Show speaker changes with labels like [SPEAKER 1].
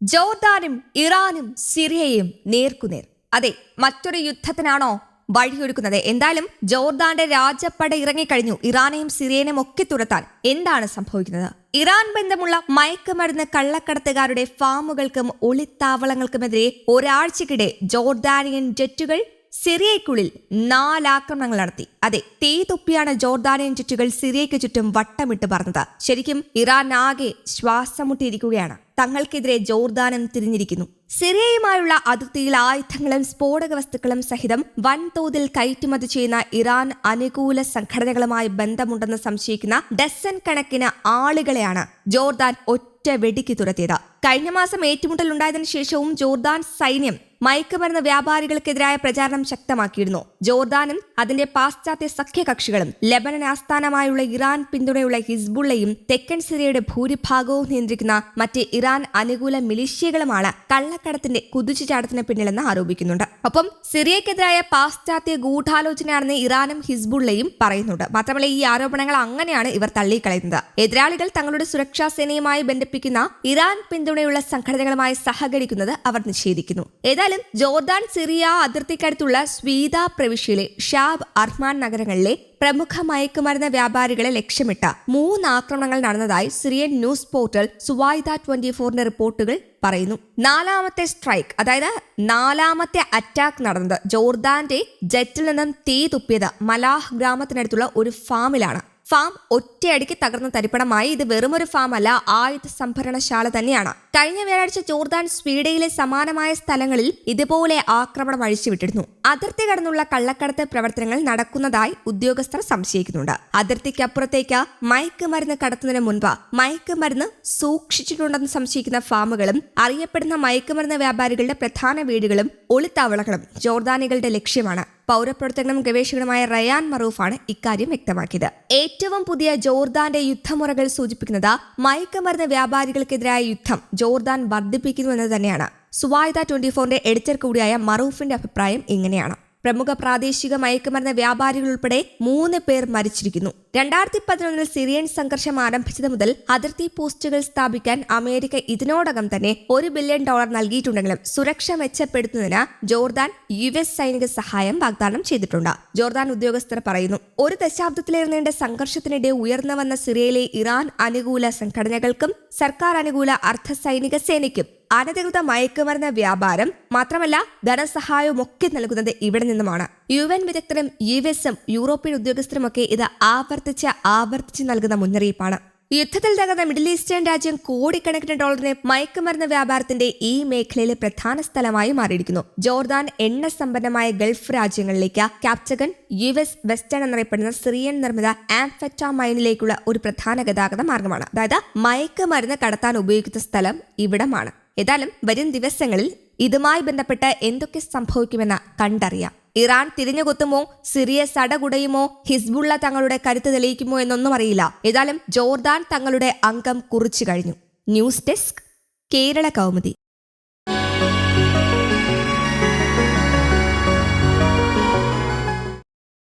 [SPEAKER 1] ജോർദാനും ഇറാനും സിറിയയും നേർക്കുനേർ. അതെ മറ്റൊരു യുദ്ധത്തിനാണോ വഴിയൊരുക്കുന്നത്? എന്തായാലും ജോർദാന്റെ രാജപ്പട ഇറങ്ങിക്കഴിഞ്ഞു ഇറാനെയും സിറിയനെയും ഒക്കെ തുരത്താൻ എന്താണ് സംഭവിക്കുന്നത്? ഇറാൻ ബന്ധമുള്ള മയക്കുമരുന്ന് കള്ളക്കടത്തുകാരുടെ ഫാമുകൾക്കും ഒളിത്താവളങ്ങൾക്കുമെതിരെ ഒരാഴ്ചക്കിടെ ജോർദാനിയൻ ജെറ്റുകൾ സിറിയയ്ക്കുള്ളിൽ നാലാക്രമണങ്ങൾ നടത്തി. അതെ തീ തുപ്പിയാണ് ജോർദാനിയൻ ജെറ്റുകൾ സിറിയയ്ക്ക് ചുറ്റും വട്ടമിട്ട് പറഞ്ഞത് ശരിക്കും ഇറാൻ ആകെ ശ്വാസം മുട്ടിയിരിക്കുകയാണ് തങ്ങൾക്കെതിരെ ജോർദാനും തിരിഞ്ഞിരിക്കുന്നു. സിറിയയുമായുള്ള അതിർത്തിയിൽ ആയുധങ്ങളും സ്ഫോടക വസ്തുക്കളും സഹിതം വൻതോതിൽ കയറ്റുമതി ചെയ്യുന്ന ഇറാൻ അനുകൂല സംഘടനകളുമായി ബന്ധമുണ്ടെന്ന് സംശയിക്കുന്ന ഡസൻ കണക്കിന് ആളുകളെയാണ് ജോർദാൻ ഒറ്റ വെടിക്ക് തുരത്തിയത്. കഴിഞ്ഞ മാസം ഏറ്റുമുട്ടലുണ്ടായതിനു ശേഷവും ജോർദാൻ സൈന്യം മയക്കുമരുന്ന് വ്യാപാരികൾക്കെതിരായ പ്രചാരണം ശക്തമാക്കിയിരുന്നു. ജോർദാനും അതിന്റെ പാശ്ചാത്യ സഖ്യകക്ഷികളും ലെബനൻ ആസ്ഥാനമായുള്ള ഇറാൻ പിന്തുണയുള്ള ഹിസ്ബുള്ളയും തെക്കൻ സിറിയയുടെ ഭൂരിഭാഗവും നിയന്ത്രിക്കുന്ന മറ്റ് ഇറാൻ അനുകൂല മിലിഷ്യകളുമാണ് കള്ളക്കടത്തിന്റെ കുതിച്ചുചാട്ടത്തിന് പിന്നിലെന്ന് ആരോപിക്കുന്നുണ്ട്. ഒപ്പം സിറിയക്കെതിരായ പാശ്ചാത്യ ഗൂഢാലോചനയാണെന്ന് ഇറാനും ഹിസ്ബുള്ളയും പറയുന്നുണ്ട്. മാത്രമല്ല ഈ ആരോപണങ്ങൾ അങ്ങനെയാണ് ഇവർ തള്ളിക്കളയുന്നത്. എതിരാളികൾ തങ്ങളുടെ സുരക്ഷാ സേനയുമായി ബന്ധിപ്പിക്കുന്ന ഇറാൻ പിന്തുണയുള്ള സംഘടനകളുമായി സഹകരിക്കുന്നത് അവർ നിഷേധിക്കുന്നു. ഏതായാലും ജോർദാൻ സിറിയ അതിർത്തിക്കടുത്തുള്ള സ്വീത പ്രവിശ്യയിലെ ഷാബ് അർഹ്മാൻ നഗരങ്ങളിലെ പ്രമുഖ മയക്കുമരുന്ന് വ്യാപാരികളെ ലക്ഷ്യമിട്ട മൂന്ന് ആക്രമണങ്ങൾ നടന്നതായി Syrian news portal Suwayda twenty ഫോറിന്റെ റിപ്പോർട്ടുകൾ പറയുന്നു. നാലാമത്തെ സ്ട്രൈക്ക് അതായത് നാലാമത്തെ അറ്റാക്ക് നടന്നത് ജോർദാന്റെ ജെറ്റിൽ നിന്നും തീ തുപ്പിയത് മലാഹ് ഗ്രാമത്തിനടുത്തുള്ള ഒരു ഫാമിലാണ്. ഫാം ഒറ്റയടിക്ക് തകർന്ന തരിപ്പണമായി. ഇത് വെറുമൊരു ഫാം അല്ല ആയുധ സംഭരണശാല തന്നെയാണ്. കഴിഞ്ഞ വ്യാഴാഴ്ച ജോർദാൻ സ്വീഡയിലെ സമാനമായ സ്ഥലങ്ങളിൽ ഇതുപോലെ ആക്രമണം അഴിച്ചുവിട്ടിരുന്നു. അതിർത്തി കടന്നുള്ള കള്ളക്കടത്ത് പ്രവർത്തനങ്ങൾ നടക്കുന്നതായി ഉദ്യോഗസ്ഥർ സംശയിക്കുന്നുണ്ട്. അതിർത്തിക്കപ്പുറത്തേക്ക് മയക്കുമരുന്ന് കടത്തുന്നതിന് മുൻപ് മയക്കുമരുന്ന് സൂക്ഷിച്ചിട്ടുണ്ടെന്ന് സംശയിക്കുന്ന ഫാമുകളും അറിയപ്പെടുന്ന മയക്കുമരുന്ന് വ്യാപാരികളുടെ പ്രധാന വീടുകളും ഒളിത്താവളങ്ങളും ജോർദാനികളുടെ ലക്ഷ്യമാണ്. പൗരപ്രവർത്തകനും ഗവേഷകനുമായ റയാൻ മറൂഫാണ് ഇക്കാര്യം വ്യക്തമാക്കിയത്. ഏറ്റവും പുതിയ ജോർദാന്റെ യുദ്ധമുറകൾ സൂചിപ്പിക്കുന്നത് മയക്കുമരുന്ന് വ്യാപാരികൾക്കെതിരായ യുദ്ധം ജോർദാൻ വർദ്ധിപ്പിക്കുന്നുവെന്ന് തന്നെയാണ്. സുവായിദ ട്വന്റി ഫോറിന്റെ എഡിറ്റർ കൂടിയായ മറൂഫിന്റെ അഭിപ്രായം ഇങ്ങനെയാണ്. പ്രമുഖ പ്രാദേശിക മയക്കുമരുന്ന് വ്യാപാരികൾ ഉൾപ്പെടെ മൂന്ന് പേർ മരിച്ചിരിക്കുന്നു. രണ്ടായിരത്തി പതിനൊന്നിൽ സിറിയൻ സംഘർഷം ആരംഭിച്ചത് മുതൽ അതിർത്തി പോസ്റ്റുകൾ സ്ഥാപിക്കാൻ അമേരിക്ക ഇതിനോടകം തന്നെ ഒരു ബില്യൺ ഡോളർ നൽകിയിട്ടുണ്ടെങ്കിലും സുരക്ഷ മെച്ചപ്പെടുത്തുന്നതിന് ജോർദാൻ യു എസ് സൈനിക സഹായം വാഗ്ദാനം ചെയ്തിട്ടുണ്ട്. ജോർദാൻ ഉദ്യോഗസ്ഥർ പറയുന്നു ഒരു ദശാബ്ദത്തിലേറെ നീണ്ട സംഘർഷത്തിനിടെ ഉയർന്നു വന്ന സിറിയയിലെ ഇറാൻ അനുകൂല സംഘടനകൾക്കും സർക്കാർ അനുകൂല അർദ്ധ സൈനിക സേനയ്ക്കും അനധികൃത മയക്കുമരുന്ന് വ്യാപാരം മാത്രമല്ല ധനസഹായവും ഒക്കെ നൽകുന്നത് ഇവിടെ നിന്നുമാണ്. യു എൻ വിദഗ്ധരും യു എസും യൂറോപ്യൻ ഉദ്യോഗസ്ഥരുമൊക്കെ ഇത് ആവർത്തിച്ച് ആവർത്തിച്ച് നൽകുന്ന മുന്നറിയിപ്പാണ്. യുദ്ധത്തിൽ തകർന്ന മിഡിൽ ഈസ്റ്റേൺ രാജ്യം കോടിക്കണക്കിന് ഡോളറിനെ മയക്കുമരുന്ന് വ്യാപാരത്തിന്റെ ഈ മേഖലയിലെ പ്രധാന സ്ഥലമായി മാറിയിരിക്കുന്നു. ജോർദാൻ എണ്ണ സമ്പന്നമായ ഗൾഫ് രാജ്യങ്ങളിലേക്ക് ക്യാപ്ചഗൻ യു എസ് വെസ്റ്റേൺ എന്നറിയപ്പെടുന്ന സിറിയൻ നിർമ്മിത ആംഫെറ്റാമൈനിലേക്കുള്ള ഒരു പ്രധാന ഗതാഗത മാർഗമാണ്. അതായത് മയക്കുമരുന്ന് കടത്താൻ ഉപയോഗിക്കുന്ന സ്ഥലം ഇവിടമാണ്. ഏതായാലും വരും ദിവസങ്ങളിൽ ഇതുമായി ബന്ധപ്പെട്ട് എന്തൊക്കെ സംഭവിക്കുമെന്ന് കണ്ടറിയാം. ഇറാൻ തിരിഞ്ഞുകൊത്തുമോ? സിറിയ സടകുടയുമോ? ഹിസ്ബുള്ള തങ്ങളുടെ കരുത്ത് തെളിയിക്കുമോ എന്നൊന്നും അറിയില്ല. ഏതായാലും ജോർദാൻ തങ്ങളുടെ അംഗം കുറിച്ചു കഴിഞ്ഞു. News desk Kerala Kaumudi.